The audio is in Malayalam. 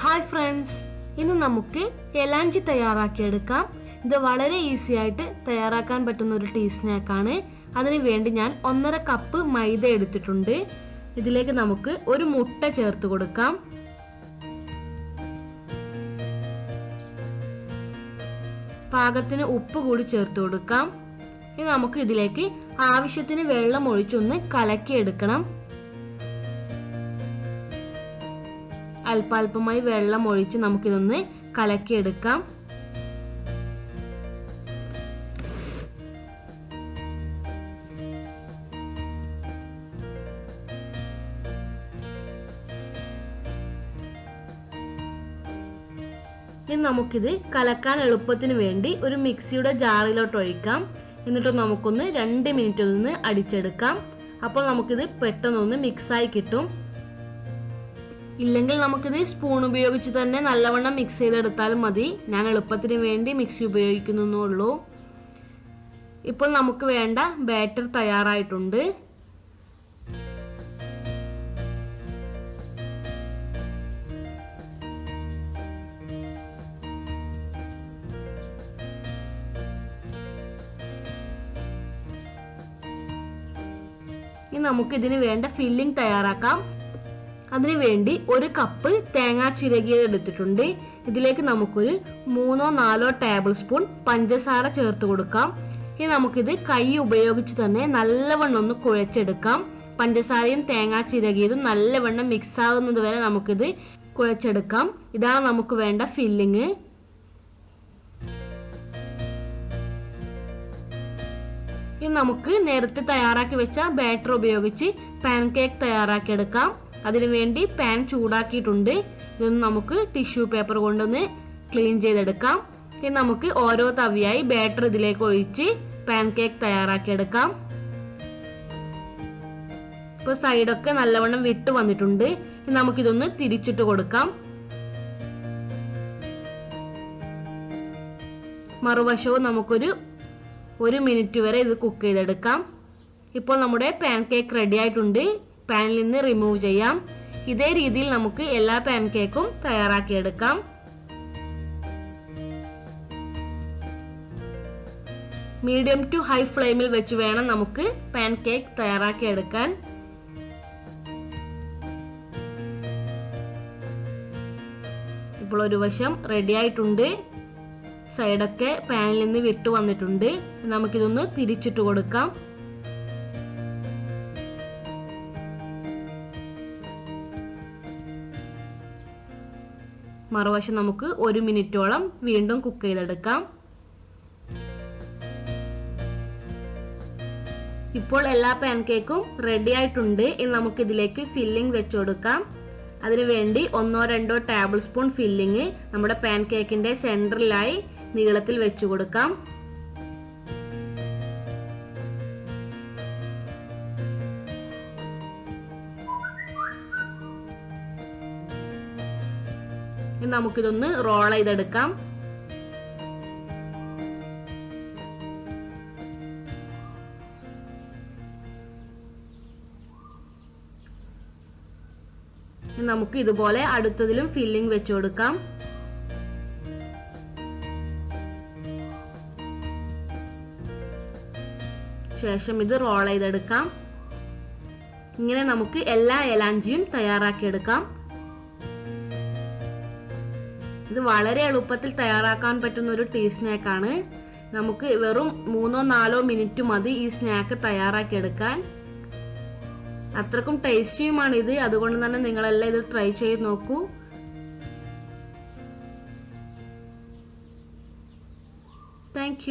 ഹായ് ഫ്രണ്ട്സ് ഇന്ന് നമുക്ക് എലാഞ്ചി തയ്യാറാക്കിയെടുക്കാം. ഇത് വളരെ ഈസി ആയിട്ട് തയ്യാറാക്കാൻ പറ്റുന്ന ഒരു ടീ സ്നാക്കാണ് അതിനു വേണ്ടി ഞാൻ ഒന്നര കപ്പ് മൈദ എടുത്തിട്ടുണ്ട്. ഇതിലേക്ക് നമുക്ക് ഒരു മുട്ട ചേർത്ത് കൊടുക്കാം. പാകത്തിന് ഉപ്പ് കൂടി ചേർത്ത് കൊടുക്കാം. ഇനി നമുക്ക് ഇതിലേക്ക് ആവശ്യത്തിന് വെള്ളം ഒഴിച്ചൊന്ന് കലക്കിയെടുക്കണം. അല്പാൽപമായി വെള്ളം ഒഴിച്ച് നമുക്കിതൊന്ന് കലക്കിയെടുക്കാം. ഇനി നമുക്കിത് കലക്കാൻ എളുപ്പത്തിന് വേണ്ടി ഒരു മിക്സിയുടെ ജാറിലോട്ട് ഒഴിക്കാം എന്നിട്ട് നമുക്കൊന്ന് രണ്ട് മിനിറ്റിൽ നിന്ന് അടിച്ചെടുക്കാം. അപ്പോൾ നമുക്കിത് പെട്ടെന്നൊന്ന് മിക്സായി കിട്ടും. ഇല്ലെങ്കിൽ നമുക്കിത് സ്പൂൺ ഉപയോഗിച്ച് തന്നെ നല്ലവണ്ണം മിക്സ് ചെയ്തെടുത്താലും മതി. ഞാൻ എളുപ്പത്തിന് വേണ്ടി മിക്സി ഉപയോഗിക്കുന്നുള്ളൂ ഇപ്പോൾ നമുക്ക് വേണ്ട ബാറ്റർ തയ്യാറായിട്ടുണ്ട്. ഇനി നമുക്ക് ഇതിന് വേണ്ട ഫില്ലിംഗ് തയ്യാറാക്കാം. അതിനുവേണ്ടി ഒരു കപ്പ് തേങ്ങാ ചിരകിയത് എടുത്തിട്ടുണ്ട്. ഇതിലേക്ക് നമുക്കൊരു മൂന്നോ നാലോ ടേബിൾ സ്പൂൺ പഞ്ചസാര ചേർത്ത് കൊടുക്കാം. ഇനി നമുക്കിത് കൈ ഉപയോഗിച്ച് തന്നെ നല്ലവണ്ണം ഒന്ന് കുഴച്ചെടുക്കാം. പഞ്ചസാരയും തേങ്ങാ ചിരകിയതും നല്ലവണ്ണം മിക്സ് ആകുന്നത് വരെ നമുക്കിത് കുഴച്ചെടുക്കാം. ഇതാണ് നമുക്ക് വേണ്ട ഫില്ലിങ് ഇനി നമുക്ക് നേരത്തെ തയ്യാറാക്കി വെച്ച ബാറ്റർ ഉപയോഗിച്ച് പാൻ കേക്ക് തയ്യാറാക്കിയെടുക്കാം അതിനുവേണ്ടി പാൻ ചൂടാക്കിയിട്ടുണ്ട്. ഇതൊന്ന് നമുക്ക് ടിഷ്യൂ പേപ്പർ കൊണ്ടൊന്ന് ക്ലീൻ ചെയ്തെടുക്കാം. ഇനി നമുക്ക് ഓരോ തവിയായി ബാറ്റർ ഇതിലേക്ക് ഒഴിച്ച് പാൻ കേക്ക് തയ്യാറാക്കിയെടുക്കാം ഇപ്പോൾ സൈഡൊക്കെ നല്ലവണ്ണം വിട്ട് വന്നിട്ടുണ്ട്. നമുക്കിതൊന്ന് തിരിച്ചിട്ട് കൊടുക്കാം. മറുവശവും നമുക്കൊരു ഒരു മിനിറ്റ് വരെ ഇത് കുക്ക് ചെയ്തെടുക്കാം. ഇപ്പോൾ നമ്മുടെ പാൻ കേക്ക് റെഡി ആയിട്ടുണ്ട് പാനിൽ നിന്ന് റിമൂവ് ചെയ്യാം. ഇതേ രീതിയിൽ നമുക്ക് എല്ലാ പാൻ കേക്കും തയ്യാറാക്കിയെടുക്കാം. മീഡിയം ടു ഹൈ ഫ്ലെയിമിൽ വെച്ച് വേണം നമുക്ക് പാൻ കേക്ക് തയ്യാറാക്കിയെടുക്കാൻ. ഇപ്പോൾ ഒരു വശം റെഡി ആയിട്ടുണ്ട്. സൈഡൊക്കെ പാനിൽ നിന്ന് വിട്ടു വന്നിട്ടുണ്ട്. നമുക്കിതൊന്ന് തിരിച്ചിട്ട് കൊടുക്കാം. മറുവശം നമുക്ക് ഒരു മിനിറ്റോളം വീണ്ടും കുക്ക് ചെയ്തെടുക്കാം. ഇപ്പോൾ എല്ലാ പാൻകേക്കും റെഡി ആയിട്ടുണ്ട്. ഇനി നമുക്ക് ഇതിലേക്ക് ഫില്ലിംഗ് വെച്ചു കൊടുക്കാം. അതിനുവേണ്ടി ഒന്നോ രണ്ടോ ടേബിൾ സ്പൂൺ ഫില്ലിങ് നമ്മുടെ പാൻകേക്കിന്റെ സെന്ററിലായി നീളത്തിൽ വെച്ചു കൊടുക്കാം. നമുക്കിതൊന്ന് റോൾ ചെയ്തെടുക്കാം. നമുക്ക് ഇതുപോലെ അടുത്തതിലും ഫില്ലിംഗ് വെച്ചു കൊടുക്കാം. ശേഷം ഇത് റോൾ ചെയ്തെടുക്കാം. ഇങ്ങനെ നമുക്ക് എല്ലാ എലാഞ്ചിയും തയ്യാറാക്കിയെടുക്കാം. ഇത് വളരെ എളുപ്പത്തിൽ തയ്യാറാക്കാൻ പറ്റുന്ന ഒരു ടീ സ്നാക്കാണ് നമുക്ക് വെറും മൂന്നോ നാലോ മിനിറ്റ് മതി ഈ സ്നാക്ക് തയ്യാറാക്കിയെടുക്കാൻ. അത്രക്കും ടേസ്റ്റിയുമാണ് ഇത് അതുകൊണ്ട് തന്നെ നിങ്ങളെല്ലാം ഇത് ട്രൈ ചെയ്ത് നോക്കൂ. താങ്ക്